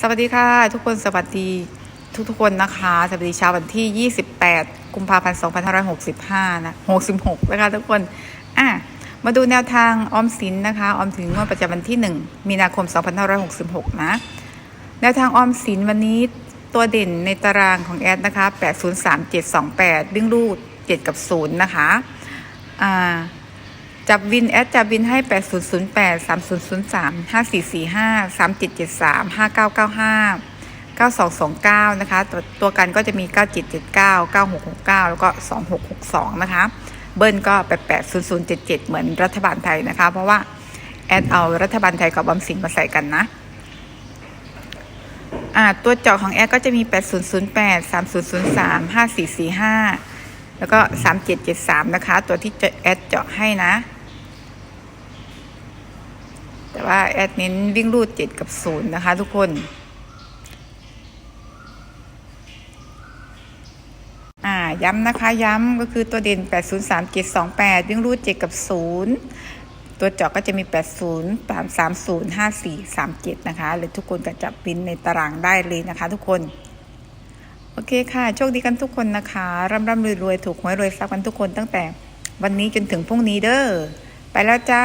สวัสดีค่ะทุกคนสวัสดีทุกทุกๆคนนะคะสวัสดีเช้าวันที่ 28 กุมภาพันธ์2565นะ66นะคะทุกคนอะมาดูแนวทางออมสินนะคะออมสินงวดประจำวันที่ 1 มีนาคม 2566 นะแนวทางออมสินวันนี้ตัวเด่นในตารางของแอดนะคะ 803728ดึงรูด 7 กับ 0 นะคะอ่า จับวินแอดจับวินให้ 8008 3003 5445 3773 5995 9229 นะคะตตัวกันก็จะมี 9779 9669 แล้วก็ 2662 นะคะ เบิ้ลก็ 880077 เหมือนรัฐบาลไทยนะคะ เพราะว่า แอดเอารัฐบาลไทยกับบอมสินมาใส่กันนะตัวเจาะของแอดก็จะมี 8008 3003 5445 แล้วก็ 3773 นะคะ ตัวที่แอดเจาะให้นะ ว่าแอดเน้นวิ่งรูด7กับ0นย์นะคะทุกคนอ่าย้ำนะคะย้ำก็คือตัวเด่น 803728 วิ่งรูด 7 กับ 0 ตัวเจาะก็จะมี 80 330 54 37 นะคะ หรือทุกคนก็จับปินในตารางได้เลยนะคะทุกคน โอเคค่ะ โชคดีกันทุกคนนะคะ ร่ำร่ำรวยรวยถูกหวยรวยทรัพย์กันทุกคนตั้งแต่วันนี้จนถึงพรุ่งนี้เด้อ ไปแล้วจ้า